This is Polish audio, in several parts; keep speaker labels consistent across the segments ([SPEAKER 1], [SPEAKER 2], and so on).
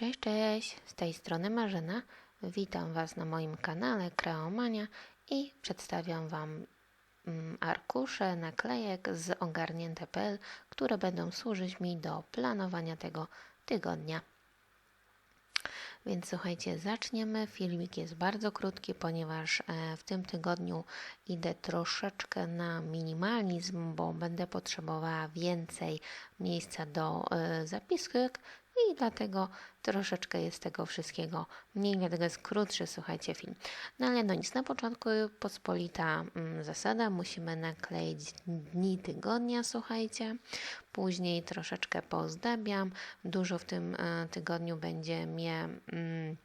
[SPEAKER 1] Cześć, cześć! Z tej strony Marzena. Witam Was na moim kanale Kreomania i przedstawiam Wam mm, arkusze naklejek z ogarnięte.pl, które będą służyć mi do planowania tego tygodnia. Więc słuchajcie, zaczniemy. Filmik jest bardzo krótki, ponieważ e, w tym tygodniu idę troszeczkę na minimalizm, bo będę potrzebowała więcej miejsca do e, zapisek i dlatego troszeczkę jest tego wszystkiego mniej, dlatego jest krótszy, słuchajcie, film. No ale no nic, na początku pospolita mm, zasada, musimy nakleić dni tygodnia, słuchajcie, później troszeczkę pozdabiam, dużo w tym e, tygodniu będzie mnie... Mm,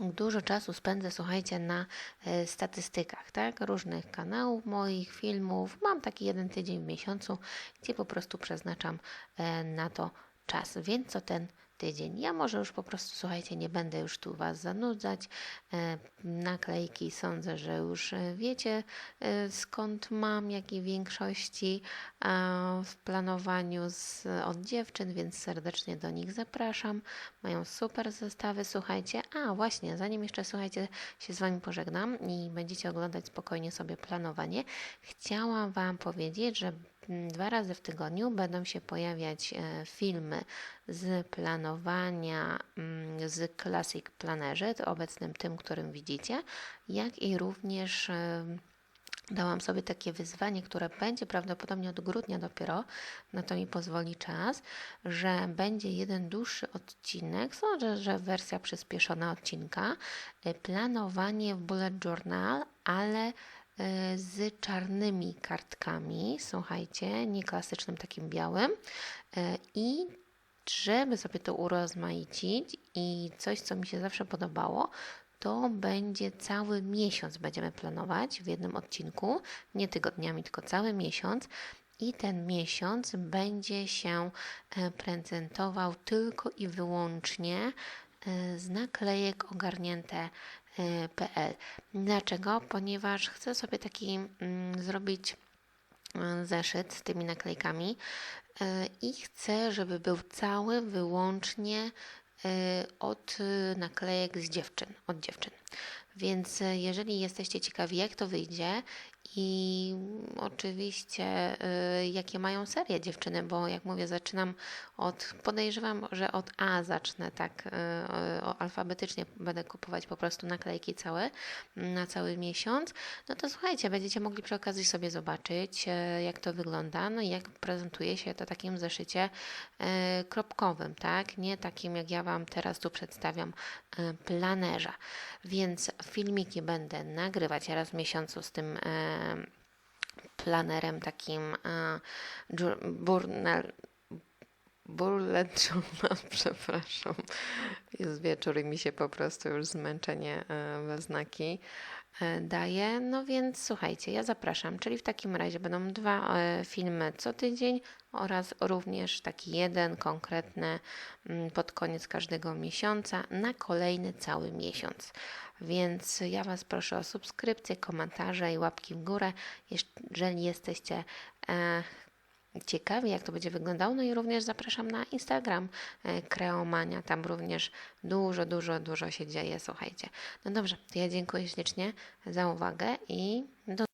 [SPEAKER 1] Dużo czasu spędzę, słuchajcie, na e, statystykach, tak? Różnych kanałów moich, filmów. Mam taki jeden tydzień w miesiącu, gdzie po prostu przeznaczam e, na to czas. Więc co ten tydzień. Ja może już po prostu, słuchajcie, nie będę już tu Was zanudzać. E, naklejki sądzę, że już e, wiecie e, skąd mam, jakiej większości w planowaniu z, od dziewczyn, więc serdecznie do nich zapraszam. Mają super zestawy, słuchajcie. A właśnie, zanim jeszcze, słuchajcie, się z Wami pożegnam i będziecie oglądać spokojnie sobie planowanie, chciałam Wam powiedzieć, że dwa razy w tygodniu będą się pojawiać filmy z planowania mm, z Classic Planerze, obecnym tym, którym widzicie, jak i również Dałam sobie takie wyzwanie, które będzie prawdopodobnie od grudnia dopiero, na to mi pozwoli czas, że będzie jeden dłuższy odcinek, sądzę, że wersja przyspieszona odcinka, y, planowanie w bullet journal, ale z czarnymi kartkami, słuchajcie, nie klasycznym takim białym y, i żeby sobie to urozmaicić i coś, co mi się zawsze podobało, to będzie cały miesiąc będziemy planować w jednym odcinku, nie tygodniami, tylko cały miesiąc. I ten miesiąc będzie się e, prezentował tylko i wyłącznie e, z naklejek ogarnięte.pl. Dlaczego? Ponieważ chcę sobie taki mm, zrobić mm, zeszyt z tymi naklejkami, E, i chcę, żeby był cały wyłącznie e, od naklejek z dziewczyn, od dziewczyn. Więc e, jeżeli jesteście ciekawi, jak to wyjdzie i oczywiście y, jakie mają serie dziewczyny, bo jak mówię, zaczynam od, podejrzewam, że od A zacznę tak y, alfabetycznie będę kupować po prostu naklejki całe na cały miesiąc, no to słuchajcie, będziecie mogli przy okazji sobie zobaczyć, jak to wygląda, no i jak prezentuje się to takim zeszycie kropkowym, tak? Nie takim, jak ja Wam teraz tu przedstawiam, planerza. Więc filmiki będę nagrywać raz w miesiącu z tym planerem takim burnel, bullet journal, przepraszam. Jest wieczór i mi się po prostu już zmęczenie e, we znaki e, daje. No więc słuchajcie, ja zapraszam, czyli w takim razie będą dwa e, filmy co tydzień oraz również taki jeden konkretny mm, pod koniec każdego miesiąca na kolejny cały miesiąc. Więc ja Was proszę o subskrypcję, komentarze i łapki w górę, jeżeli jesteście ciekawi, jak to będzie wyglądało. No i również zapraszam na Instagram e, Kreomania. Tam również dużo, dużo, dużo się dzieje. Słuchajcie. No dobrze, ja dziękuję ślicznie za uwagę i do